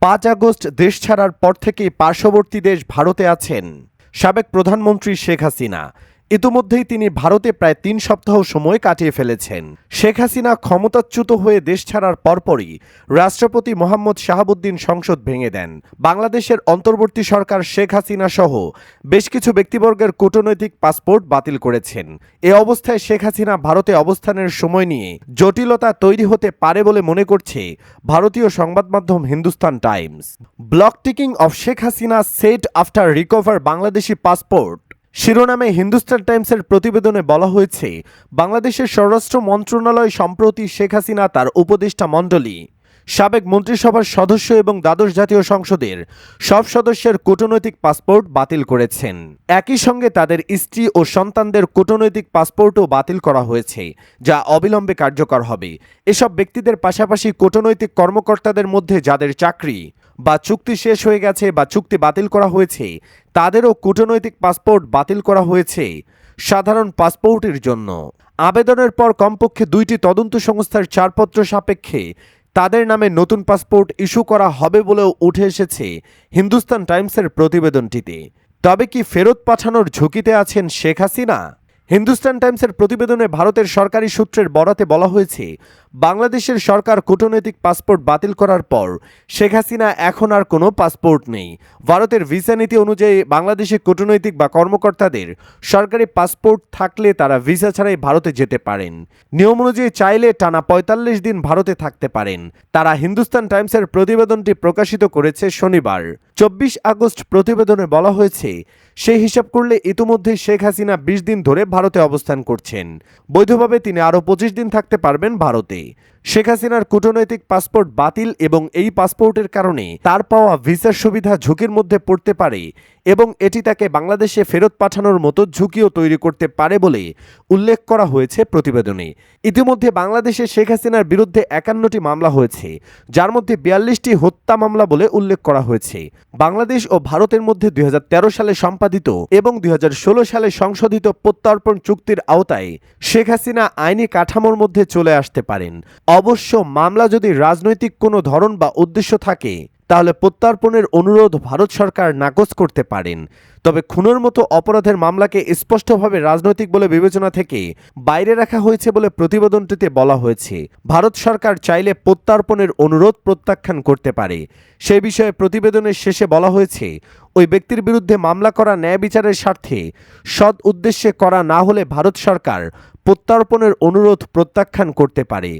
পাঁচ আগস্ট দেশ ছাড়ার পর থেকেই পার্শ্ববর্তী দেশ ভারতে আছেন। সাবেক প্রধানমন্ত্রী শেখ হাসিনা। ইতোমধ্যেই তিনি ভারতে প্রায় তিন সপ্তাহ সময় কাটিয়ে ফেলেছেন। শেখ হাসিনা ক্ষমতাচ্যুত হয়ে দেশ ছাড়ার পরপরই রাষ্ট্রপতি মোহাম্মদ শাহাবুদ্দিন সংসদ ভেঙে দেন। বাংলাদেশের অন্তর্বর্তী সরকার শেখ হাসিনা সহ বেশ কিছু ব্যক্তিবর্গের কূটনৈতিক পাসপোর্ট বাতিল করেছেন। এ অবস্থায় শেখ হাসিনা ভারতে অবস্থানের সময় নিয়ে জটিলতা তৈরি হতে পারে বলে মনে করছে ভারতীয় সংবাদ মাধ্যম Hindustan times. Block ticking off Sheikh Hasina set after recover Bangladeshi passport শিরোনামে হিন্দুস্তান টাইমসের প্রতিবেদনে বলা হয়েছে, বাংলাদেশের স্বরাষ্ট্র মন্ত্রণালয় সম্প্রতি শেখ হাসিনা তার উপদেষ্টা মণ্ডলী। সাবেক মন্ত্রিসভার সদস্য এবং দ্বাদশ জাতীয় সংসদের সব সদস্যের কূটনৈতিক পাসপোর্ট বাতিল করেছেন। একই সঙ্গে তাদের স্ত্রী ও সন্তানদের কূটনৈতিক পাসপোর্টও বাতিল করা হয়েছে, যা অবিলম্বে কার্যকর হবে। এসব ব্যক্তিদের পাশাপাশি কূটনৈতিক কর্মকর্তাদের মধ্যে যাদের চাকরি বা চুক্তি শেষ হয়ে গেছে বা চুক্তি বাতিল করা হয়েছে, তাদেরও কূটনৈতিক পাসপোর্ট বাতিল করা হয়েছে সাধারণ পাসপোর্টের জন্য। আবেদনের পর কমপক্ষে দুইটি তদন্ত সংস্থার ছাড়পত্র সাপেক্ষে তাদের নামে নতুন পাসপোর্ট ইস্যু করা হবে বলেও উঠে এসেছে হিন্দুস্তান টাইমসের প্রতিবেদনটিতে। তবে কি ফেরত পাঠানোর ঝুঁকিতে আছেন শেখ হাসিনা? হিন্দুস্তান টাইমসের প্রতিবেদনে ভারতের সরকারি সূত্রের বরাতে বলা হয়েছে বাংলাদেশের সরকার কূটনৈতিক পাসপোর্ট বাতিল করার পর শেখ হাসিনা এখন আর কোনো পাসপোর্ট নেই। ভারতের ভিসা নীতি অনুযায়ী বাংলাদেশে কূটনৈতিক বা কর্মকর্তাদের সরকারি পাসপোর্ট থাকলে তারা ভিসা ছাড়াই ভারতে যেতে পারেন। নিয়ম অনুযায়ী চাইলে টানা পঁয়তাল্লিশ দিন ভারতে থাকতে পারেন। তারা হিন্দুস্তান টাইমসের প্রতিবেদনটি প্রকাশিত করেছে শনিবার। চব্বিশ আগস্ট প্রতিবেদনে বলা হয়েছে সেই হিসাব করলে ইতিমধ্যে শেখ হাসিনা বিশ দিন ধরে ভারতে অবস্থান করছেন। বৈধভাবে তিনি আরও পঁচিশ দিন থাকতে পারবেন ভারতে। be শেখ হাসিনার কূটনৈতিক পাসপোর্ট বাতিল এবং এই পাসপোর্টের কারণে তার পাওয়া ভিসার সুবিধা ঝুঁকির মধ্যে পড়তে পারে এবং এটি তাকে বাংলাদেশে ফেরত পাঠানোর মতো ঝুঁকিও তৈরি করতে পারে বলে উল্লেখ করা হয়েছে প্রতিবেদনে। ইতিমধ্যে বাংলাদেশে শেখ হাসিনার বিরুদ্ধে একান্নটি মামলা হয়েছে, যার মধ্যে বিয়াল্লিশটি হত্যা মামলা বলে উল্লেখ করা হয়েছে। বাংলাদেশ ও ভারতের মধ্যে দুই হাজার তেরো সালে সম্পাদিত এবং দুই হাজার ষোলো সালে সংশোধিত প্রত্যর্পণ চুক্তির আওতায় শেখ হাসিনা আইনি কাঠামোর মধ্যে চলে আসতে পারেন। অবশ্য মামলা যদি রাজনৈতিক কোনো ধরন বা উদ্দেশ্য থাকে, তাহলে প্রত্যার্পণের অনুরোধ ভারত সরকার নাকচ করতে পারেন। তবে খুনের মতো অপরাধের মামলাকে স্পষ্টভাবে রাজনৈতিক বলে বিবেচনা থেকে বাইরে রাখা হয়েছে বলে প্রতিবেদনটিতে বলা হয়েছে। ভারত সরকার চাইলে প্রত্যার্পণের অনুরোধ প্রত্যাখ্যান করতে পারে। সে বিষয়ে প্রতিবেদনের শেষে বলা হয়েছে, ওই ব্যক্তির বিরুদ্ধে মামলা করা ন্যায় বিচারের স্বার্থে সৎ উদ্দেশ্যে করা না হলে ভারত সরকার প্রত্যার্পণের অনুরোধ প্রত্যাখ্যান করতে পারে।